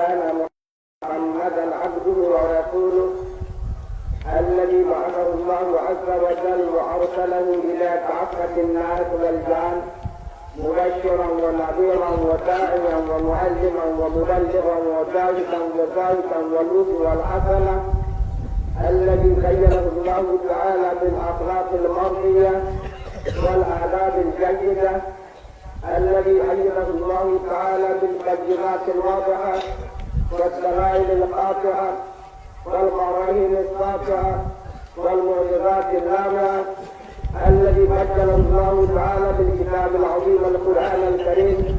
كان محمدا عبده ورسوله الذي بعثه الله عز وجل وارسله إلى كافه الناس والجان مبشرا ونذيرا وداعيا ومعلما ومبلغا وثابتا وثابتا والوصي والحسنة الذي بينه الله تعالى بالأخلاق المرضيه والآداب الجيدة الذي أيده الله تعالى بالبينات الواضحة والدلائل القاطعة والبراهين الساطعة والمعجزات اللامعة الذي مجد الله تعالى بالكتاب العظيم القرآن الكريم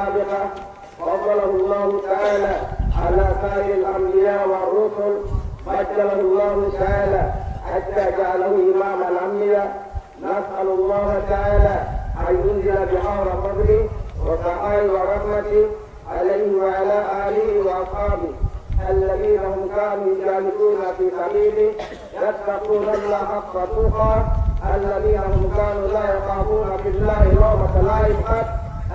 السابقة فضله الله تعالى على سائر الأنبياء والرسل مجده الله تعالى حتى جعله إمام الأنبياء. نسأل الله تعالى أن ينزل بحار فضله وسعائه ورحمته عليه وعلى آله وأصحابه الذين هم كانوا يجاهدون في سبيله يتقون الله حق تقى الذين هم كانوا لا يخافون في الله لومة لائم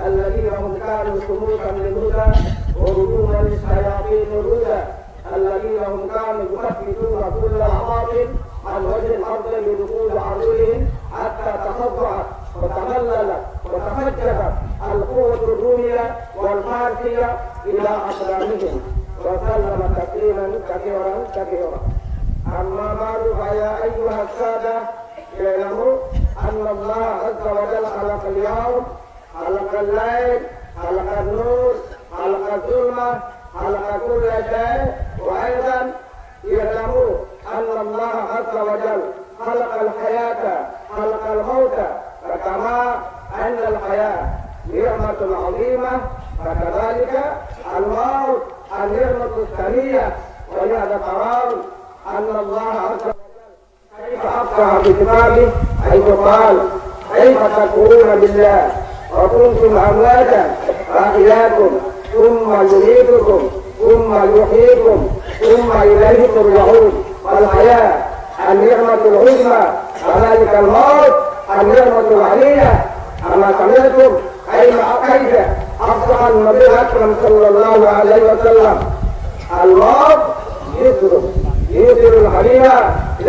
الذين هم كانوا شموسا للهدى ورجوما للشياطين الهدى. الذين هم كانوا يثبتون كل العواطف عن وجه الأرض بدخول عدوهم حتى تصدعت وتمللت وتفجرت القوة الرومية والفارسية إلى أقدامهم. وسلم تسليما كثيرا كثيرا. أما بعد فيا أيها السادة اعلموا أن الله عز وجل خلق اليوم خلق الليل خلق النور خلق الظلمة خلق كل شيء وأيضا اعلموا أن الله عز وجل خلق الحياة خلق الموت فكما أن الحياة نعمة عظيمة فكذلك الموت النعمة الثانية ولهذا ترون أن الله عز وجل كيف أفتح بكتابه حيث قال كيف تكفرون بالله وكنتم أمواتا فأحياكم ثم يميتكم ثم يحييكم ثم إليه ترجعون والحياة النعمة العظمى وذلك الموت النعمة العلية أما سمعتم كيف كيف أفضح النبي الأكرم صلى الله عليه وسلم الموت يسر يسر الحبيب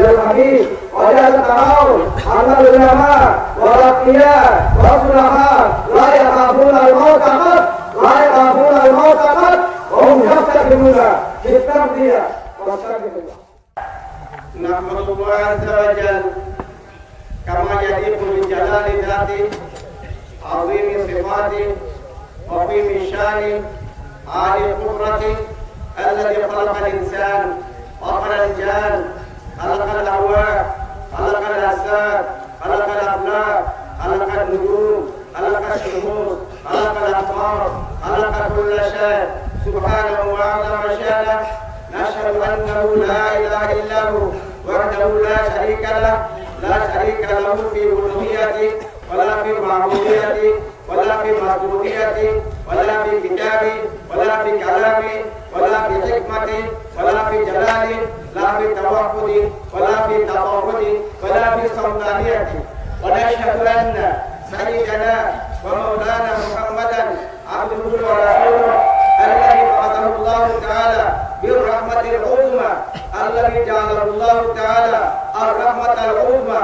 إلى الحبيب ولهذا ترون أن العلماء والأتقياء والصلحاء لا يخافون الموت قط لا يخافون الموت قط وهم يفتقدون بالتربية والتربية نحمد الله عز وجل كما يليق بجلال ذاته عظيم صفاته وعظيم شانه عالي قدرته الذي خلق الانسان خلق الجان خلق الارواح خلق الاجساد خلق الافلاك خلق النجوم خلق الشموس خلق الاقمار خلق كل شيء. سبحانه وعظم شانه نشهد أنه لا إله إلا هو وحده لا شريك له لا شريك له في ألوهيته ولا في معبوديته ولا في مخلوقيته ولا في كتابه ولا في كلامه ولا في حكمته ولا في جلاله لا في توحده ولا في تفاوته ولا في سلطانيته ونشهد ان سيدنا ومولانا محمدا عبده ورسوله الذي بعثه الله تعالى بالرحمة العظمى الذي جعله الله تعالى الرحمة العظمى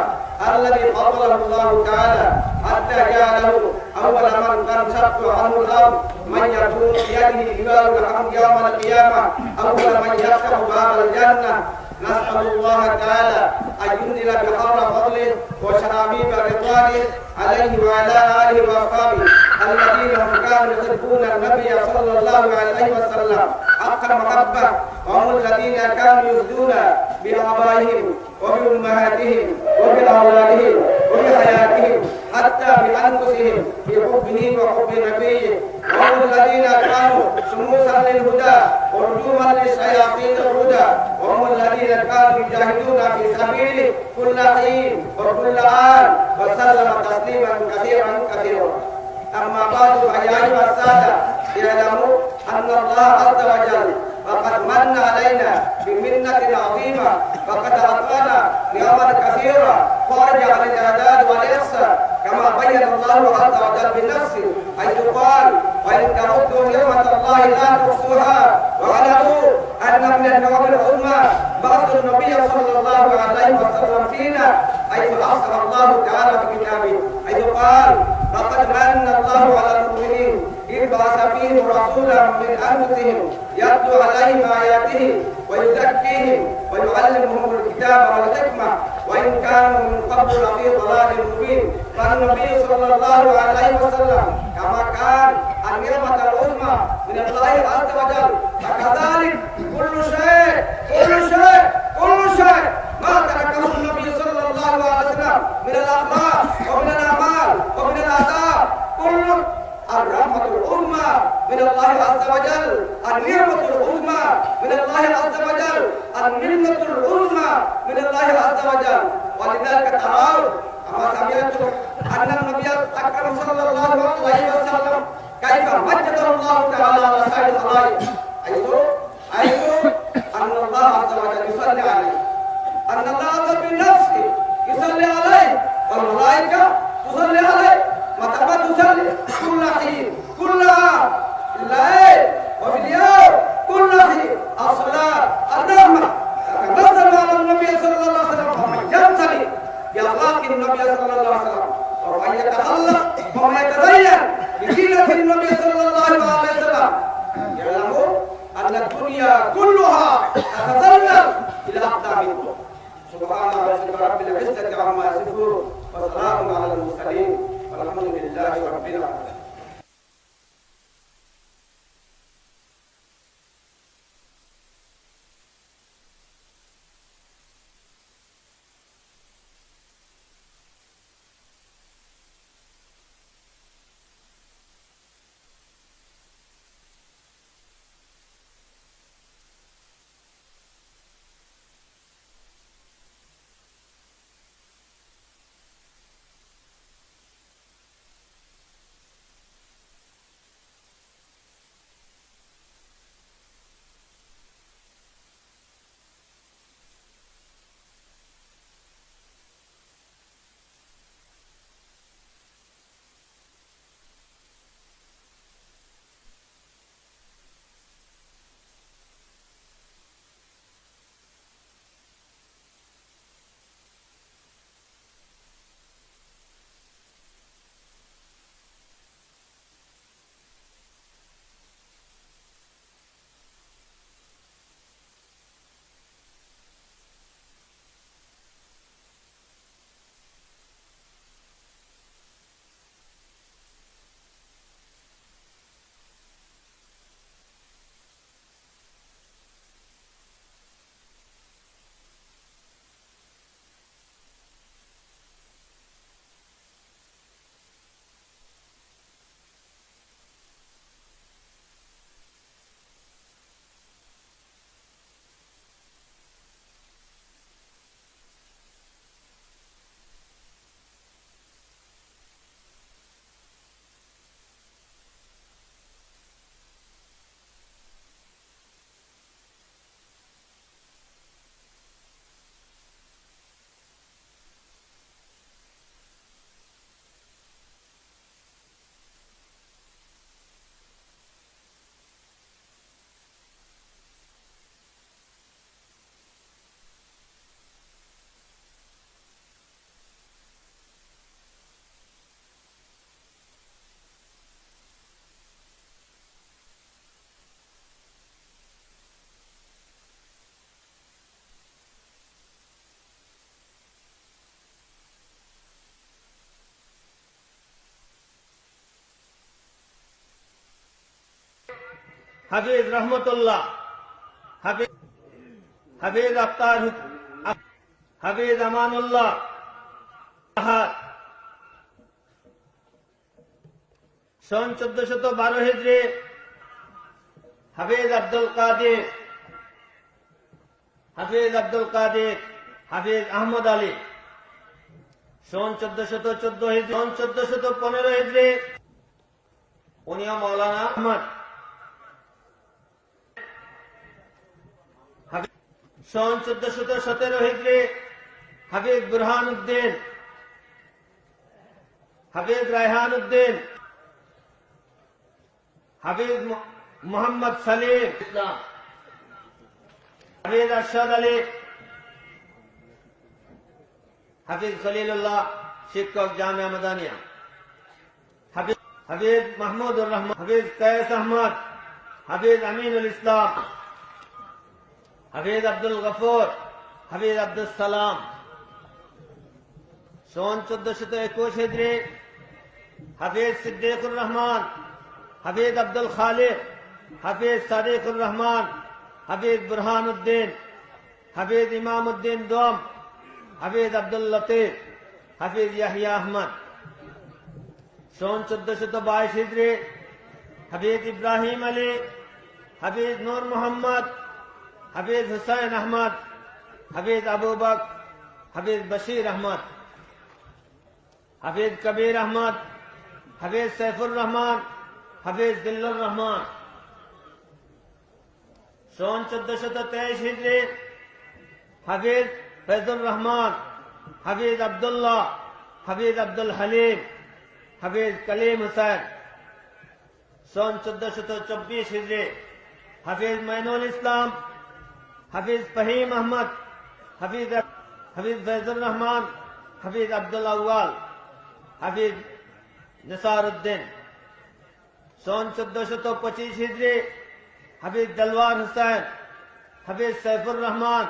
الذي فضله الله تعالى حتى جعله أول من تنشق عنه الأرض من يكون بيده جبال الحمد يوم القيامة أول من يفتح باب الجنة نسأل الله تعالى أن ينزل بحر فضله وشرابيب رضوانه عليه وعلى آله وأصحابه الذين هم كانوا يحبون النبي صلى الله عليه وسلم حق المحبة وهم الذين كانوا يفدون بآبائهم وبأمهاتهم وبأولادهم وبحياتهم حتى بأنفسهم بحبه وحب نبيه وهم الذين كانوا شموسا للهدى ورجوما للشياطين الهدى وهم الذين كانوا يجاهدون في سبيله كل حين وكل آن وسلم تسليما كثيرا كثيرا أما بعد فيا أيها السادة اعلموا أن الله عز وجل وقد من علينا بمنة عظيمة وقد أعطانا نعما كثيرة خارج عن الإعداد والإحصاء كما بين الله عز وجل بنفسه حيث قال وإن تعدوا نعمة الله لا تحصوها واعلموا أن من النعم العظمى بعث النبي صلى الله عليه وسلم فينا حيث أخبر الله تعالى في كتابه حيث قال لقد من الله على المؤمنين إذ بعث فيهم رسولا من أنفسهم يتلو عليهم آياته ويزكيهم ويعلمهم الكتاب والحكمة وإن كانوا من قبل لفي ضلال مبين فالنبي صلى الله عليه وسلم كما كان النعمة العظمى من الله عز وجل فكذلك كل شيء كل شيء كل شيء ما تركه النبي صلى الله عليه وسلم من الأخلاق ومن من الله عز وجل النعمة العظمى من الله عز وجل المنة العظمى من الله عز وجل ولذلك ترون كما سمعتم أن النبي الأكرم صلى الله عليه وسلم كيف مجد الله تعالى على سائر الخلائق حيث حيث أن الله عز وجل يصلي عليه أن الله عز وجل بنفسه يصلي عليه والملائكة تصلي عليه متى تصلي بأخلاق النبي صلى الله عليه وسلم ومن يتخلق ومن يتزين بزينة النبي صلى الله عليه وسلم يعلموا أن الدنيا كلها تتزلزل إلى أقدامكم سبحان ربك رب العزة عما يصفون وسلام على المرسلين والحمد لله رب العالمين হাফিজ রহমতুল্লাহ, হাফিজ আফতার হাফিজ আমানুল্লাহ সন চোদ্দশত বারো হেজরে, হাফিজ আব্দুল কাদের, হাফিজ আব্দুল কাদের, হাফিজ আহমদ আলী। সন চোদ্দশত চোদ্দ হেজরে, সন চোদ্দশত পনেরো হেজরে, উনিও মৌলানা আহমদ। সন চোদ্দশত সতেরো হিজড়ি হাফিজ বুরহান উদ্দিন। হাফিজ রায়হান উদ্দিন। মো- মোহাম্মদ সালিম। ইসলাম হাফিজ আরশাদ আলী। হাফিজ খলিলুল্লাহ শিক্ষক জামিয়া মাদানিয়া। হাফিজ মাহমুদুর রহমান, হাফিজ কয়েস আহমদ। হাফিজ আমিনুল ইসলাম। হাফিজ আব্দুল গফর, হাফিজ আব্দুল সালাম। সন চোদ্দশত একুশ হিজড়ি হাফিজ সিদ্দিকুর রহমান, হাফিজ আব্দুল খালিদ, হাফিজ সাদিকুর রহমান, হাফিজ বুরহান উদ্দিন হাফিজ ইমাম উদ্দিন দোম, হাফিজ আব্দুল লতিফ, হাফিজ ইয়াহিয়া আহমদ। সন চোদ্দশত বাইশ হিজড়ি হাফিজ ইব্রাহিম আলী, হাফিজ নূর মোহাম্মদ হাফিজ হুসাইন আহমদ, হাফিজ আবু বক হাফিজ বশির আহমদ, হাফিজ কবির আহমদ, হাফিজ সৈফুর রহমান, হাফিজ দিল্লুর রহমান। সন চোদ্দশত তেইশ হিজড়ি হাফিজ ফৈজুর রহমান, হাফিজ আবদুল্লাহ, হাফিজ আব্দুল হালিম, হাফিজ কলিম হুসैन সন চোদ্দশত চব্বিশ হিজড়ি হাফিজ মাইনুল ইসলাম হাফিজ ফহিম আহমদ হাফিজ হাফিজ ফৈজুর রহমান হাফিজ আব্দুল আউয়াল হাফিজ নিসার উদ্দিন সন চোদ্দশত পঁচিশ হিজড়ি হাফিজ দলওয়ার হুসैन হাফিজ সৈফুর রহমান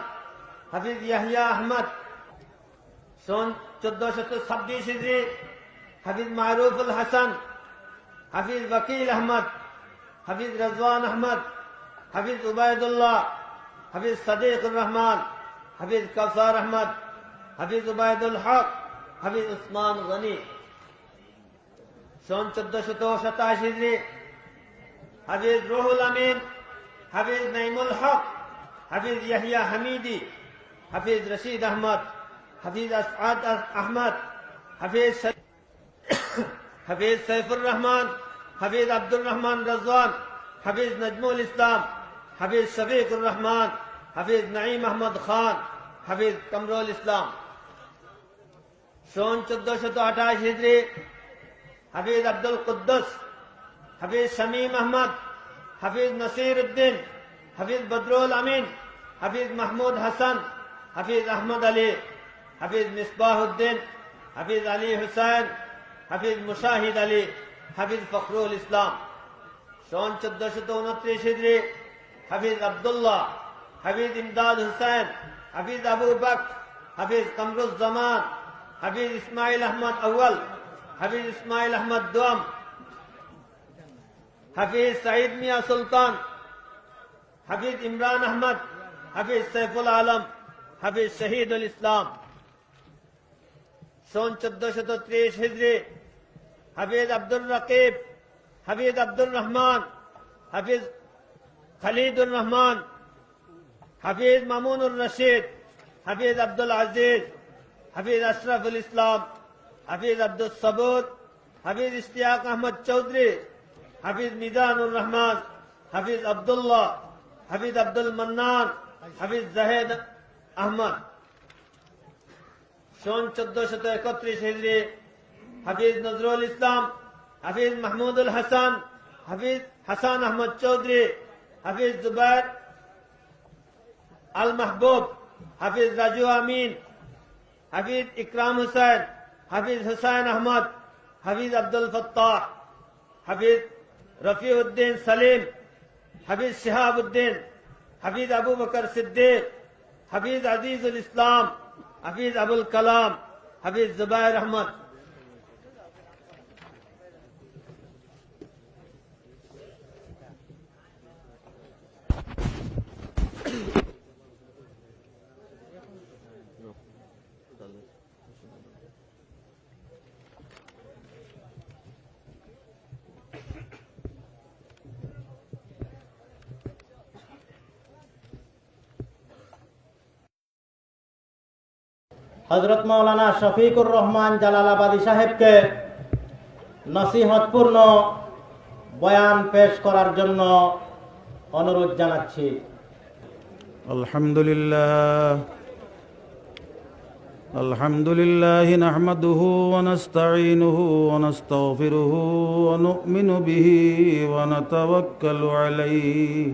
হাফিজ ইয়াহিয়া আহমদ সন চোদ্দশত ছাব্বিশ হিজড়ি হাফিজ মারুফুল হাসান হাফিজ ওয়াকিল আহমদ হাফিজ রজওয়ান আহমদ হাফিজ উবায়দুল্লাহ হাফিজ সদিকুর রহমান হাফিজ কৌসার আহমদ হাফিজ উবায়দুল হক হাফিজ উসমান গনি সন চোদ্দশত সাতাশ হিজড়ি হাফিজ রুহুল আমিন হাফিজ নাইমুল হক হাফিজ ইয়াহিয়া হামিদি হাফিজ রশিদ আহমদ হাফিজ আসআদ আহমদ হাফিজ সৈ- হাফিজ সৈফুর রহমান হাফিজ আব্দুর রহমান রজওয়ান হাফিজ নজমুল ইসলাম হাফিজ শফিকুর রহমান হাফিজ নঈম আহমদ খান হাফিজ কমরুল ইসলাম সন চোদ্দশত আঠাশ হিজড়ি হাফিজ আব্দুল কুদ্দুস হাফিজ শামীম আহমদ হাফিজ নসির উদ্দিন হাফিজ বদরুল আমিন হাফিজ মাহমুদ হাসান হাফিজ আহমদ আলী হাফিজ মিসবাহ উদ্দিন হাফিজ আলী হুসাইন হাফিজ মুশাহিদ আলী হাফিজ ফখরুল ইসলাম সন চোদ্দশত উনত্রিশ হিজড়ি হাফিজ আবদুল্লাহ হাফিজ ইমদাদ হুসাইন হাফিজ আবু বক হাফিজ কমরুজ্জামান হাফিজ ইসমাইল আহমদ আউয়াল হাফিজ ইসমাইল আহমদ দোম হাফিজ সাইদ মিয়া সুলতান হাফিজ ইমরান আহমদ হাফিজ সৈফুল আলম হাফিজ শহীদুল ইসলাম সন চোদ্দশত ত্রিশ হিজড়ি হাফিজ আব্দুর রকিব হাফিজ আব্দুর রহমান হাফিজ খালিদুর রহমান হাফিজ মামুনুর রশিদ, হাফিজ আব্দুল আজিজ, হাফিজ আশরাফুল ইসলাম, হাফিজ আব্দুল সবুদ হাফিজ ইশতিয়াক আহমদ চৌধুরী, হাফিজ মিজানুর রহমান, হাফিজ আবদুল্লাহ, হাফিজ আব্দুল মান্নান, হাফিজ জাহেদ আহমদ। সন চোদ্দশত একত্রিশ হিজড়ি হাফিজ নজরুল ইসলাম, হাফিজ মাহমুদুল হাসান, হাফিজ হাসান আহমদ চৌধুরী, হাফিজ জুবাইর আল মাহবুব হাফিজ রাজু আমিন হাফিজ ইকরাম হুসैन হাফিজ হুসাইন আহমদ হাফিজ আব্দুল ফত্তাহ হাফিজ রফিউদ্দিন সলিম হাফিজ শিহাবুদ্দিন হাফিজ আবু বকর সিদ্দিক হাফিজ আজিজুল ইসলাম হাফিজ আবুল কালাম হাফিজ জুবাইর আহমদ হজরত মৌলানা শফিকুর রহমান জালালাবাদী সাহেবকে নসিহতপূর্ণ বয়ান পেশ করার জন্য অনুরোধ জানাচ্ছি الحمد لله الحمد لله نحمده ونستعينه ونستغفره ونؤمن به ونتوكل عليه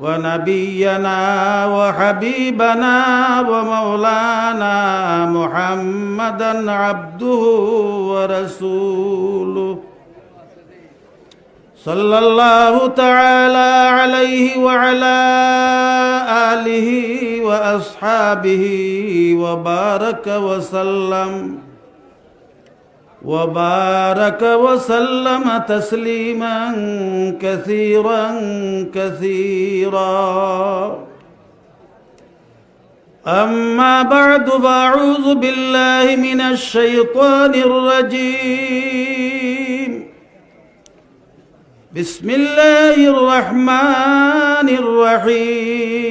ونبينا وحبيبنا ومولانا محمدا عبده ورسوله صلى الله تعالى عليه وعلى آله وأصحابه وبارك وسلم وبارك وسلم تسليما كثيرا كثيرا. أما بعد فأعوذ بالله من الشيطان الرجيم. بسم الله الرحمن الرحيم.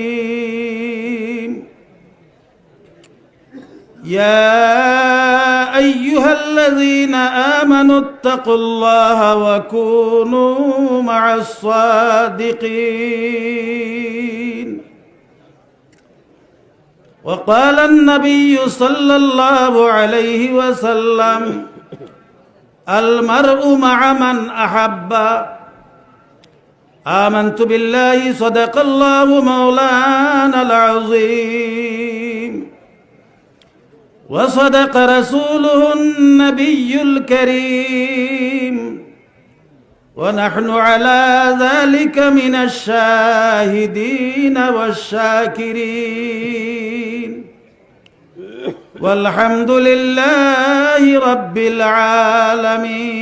يا ايها الذين امنوا اتقوا الله وكونوا مع الصادقين وقال النبي صلى الله عليه وسلم المرء مع من احب آمنت بالله صدق الله مولانا العظيم وصدق رسوله النبي الكريم ونحن على ذلك من الشاهدين والشاكرين والحمد لله رب العالمين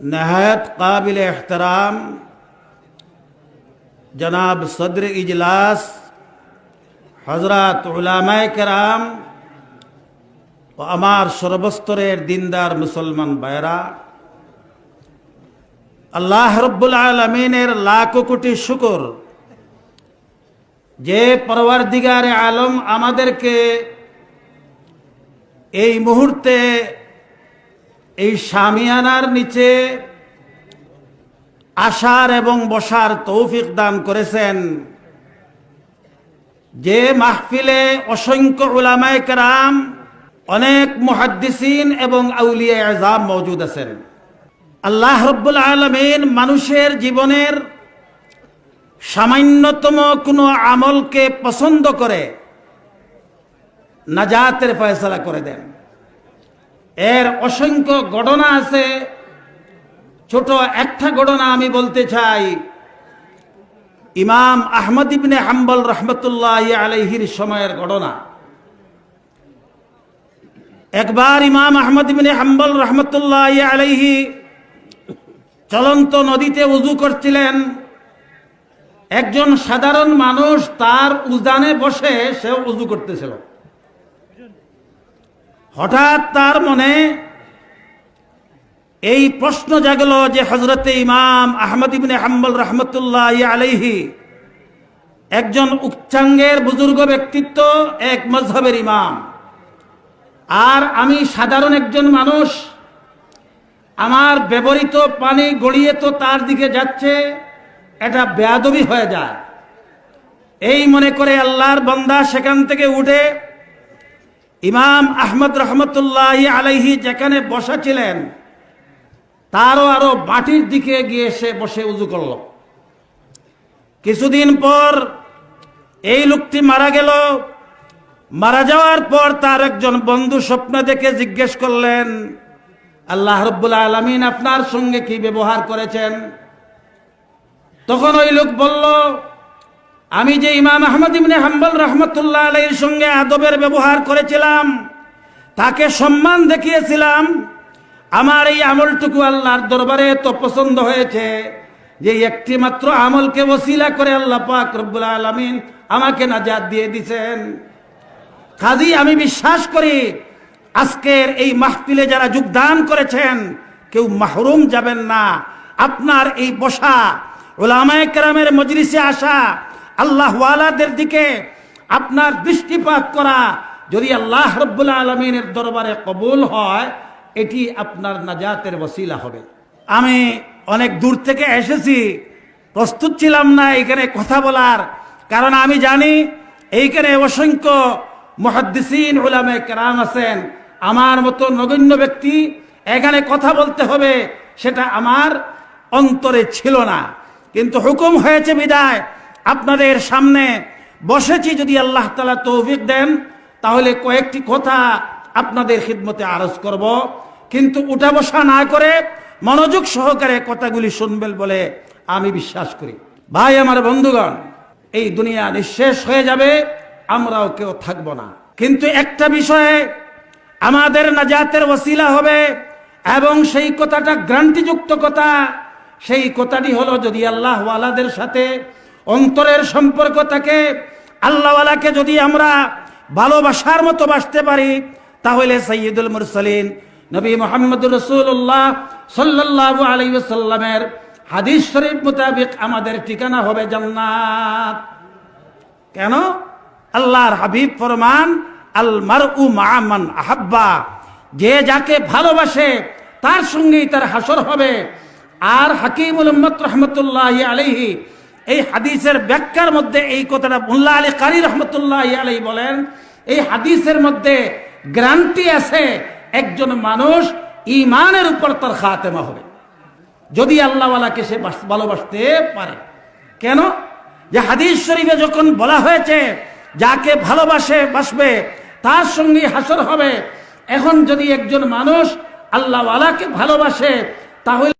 نہایت قابل احترام جناب صدر اجلاس হজরত উলামায় কেরাম ও আমার সর্বস্তরের দিনদার মুসলমান বায়রা আল্লাহ রব্বুল আলমিনের লাখ কোটি শুকর। যে পরওয়ার দিগারে আলম আমাদেরকে এই মুহূর্তে এই সামিয়ানার নিচে আসার এবং বসার তৌফিক দান করেছেন। যে মাহফিলে অসংখ্য উলামায় কেরাম, অনেক মুহাদ্দিসিন এবং আউলিয়া আজাম মজুদ আছেন। আল্লাহ রব্বুল আলমিন মানুষের জীবনের সামান্যতম কোনো আমলকে পছন্দ করে নাজাতের ফয়সলা করে দেন। এর অসংখ্য ঘটনা আছে। ছোট একটা ঘটনা আমি বলতে চাই ইমাম আহমদ ইবনে হাম্বল রহমতুল্লাহ আলহির সময়ের ঘটনা। একবার ইমাম আহমদ ইবনে হাম্বল রহমতুল্লাহ আলহি চলন্ত নদীতে উজু করছিলেন। একজন সাধারণ মানুষ তার উদানে বসে সে উজু করতেছিল। হঠাৎ তার মনে এই প্রশ্ন জাগল যে হজরতে ইমাম আহমদ ইবনে হাম্বল রহমতুল্লাহ আলাইহি একজন উচ্চাঙ্গের বুজুর্গ ব্যক্তিত্ব, এক মজহবের ইমাম। আর আমি সাধারণ একজন মানুষ, আমার ব্যবহৃত পানি গড়িয়ে তো তার দিকে যাচ্ছে, এটা বেয়াদবি হয়ে যায়। এই মনে করে আল্লাহর বন্দা সেখান থেকে উঠে ইমাম আহমদ রহমতুল্লাহ আলাইহি যেখানে বসা ছিলেন তারও আরও মাটির দিকে গিয়ে সে বসে উজু করল। কিছুদিন পর এই লোকটি মারা গেল। মারা যাওয়ার পর তার একজন বন্ধু স্বপ্ন দেখে জিজ্ঞেস করলেন, আল্লাহ রব্বুল আলমিন আপনার সঙ্গে কি ব্যবহার করেছেন? তখন ওই লোক বলল, আমি যে ইমাম আহমদ ইমনে হাম্বল রহমতুল্লাহ আলাইহির সঙ্গে আদবের ব্যবহার করেছিলাম, তাকে সম্মান দেখিয়েছিলাম আমার এই আমলটুকু আল্লাহর দরবারে তো পছন্দ হয়েছে যে একটি মাত্র আমলকে বসিলা করে আল্লাহ পাক রব্বুল আলমিন আমাকে নাজাদ দিয়ে দিছেন। কাজী, আমি বিশ্বাস করি আজকের এই মাহফিলে যারা যোগদান করেছেন, কেউ মাহরুম যাবেন না। আপনার এই বসা, ওলামায় কেরামের মজলিসে আসা, আল্লাহ ওয়ালাদের দিকে আপনার দৃষ্টিপাত করা, যদি আল্লাহ রব্বুল আলমিনের দরবারে কবুল হয় এটি আপনার নাজাতের বসিলা হবে। আমি অনেক দূর থেকে এসেছি, প্রস্তুত ছিলাম না এখানে কথা বলার, কারণ আমি জানি এইখানে অসংখ্য মহাদ্দিসিন ওলামে কেরাম আছেন। আমার মতো নগণ্য ব্যক্তি এখানে কথা বলতে হবে সেটা আমার অন্তরে ছিল না। কিন্তু হুকুম হয়েছে বিদায়। আপনাদের সামনে বসেছি যদি আল্লাহ তালা তৌফিক দেন, তাহলে কয়েকটি কথা আপনাদের খিদমতে আরজ করব। কিন্তু উঠা বসা না করে মনোযোগ সহকারে কথাগুলি শুনবেন বলে আমি বিশ্বাস করি। ভাই, আমার বন্ধুগণ, এই দুনিয়া নিঃশেষ হয়ে যাবে, আমরাও কেউ থাকব না। কিন্তু একটা বিষয়ে আমাদের নাজাতের ওসিলা হবে এবং সেই কথাটা গ্রান্তিযুক্ত কথা। সেই কথাটি হলো, যদি আল্লাহ ওয়ালাদের সাথে অন্তরের সম্পর্ক থাকে আল্লাহওয়ালাকে যদি আমরা ভালোবাসার মতো বাসতে পারি তাহলে সৈয়দুল মুরসালিন নবী মোহাম্মদ রসুল্লাহ সাল্লাহ আলাইসাল্লামের হাদিস শরীফ মোতাবেক আমাদের ঠিকানা হবে জান্নাত। কেন? আল্লাহর হাবিব ফরমান, আল মার উ মামান আহাব্বা। যে যাকে ভালোবাসে, তার সঙ্গেই তার হাসর হবে। আর হাকিমুল উম্মত রহমতুল্লাহ আলহি এই হাদিসের ব্যাখ্যার মধ্যে এই কথাটা মুল্লা আলী কারি রহমতুল্লাহ আলহি বলেন, এই হাদিসের মধ্যে গ্যারান্টি আছে, একজন মানুষ ইমানের উপর তার খাতেমা হবে। যদি আল্লাহওয়ালাকে সে ভালোবাসতে পারে। কেন? যে হাদিস শরীফে যখন বলা হয়েছে, যাকে ভালোবাসে, বাসবে, তার সঙ্গে হাসর হবে। এখন যদি একজন মানুষ আল্লাহওয়ালাকে ভালোবাসে, তাহলে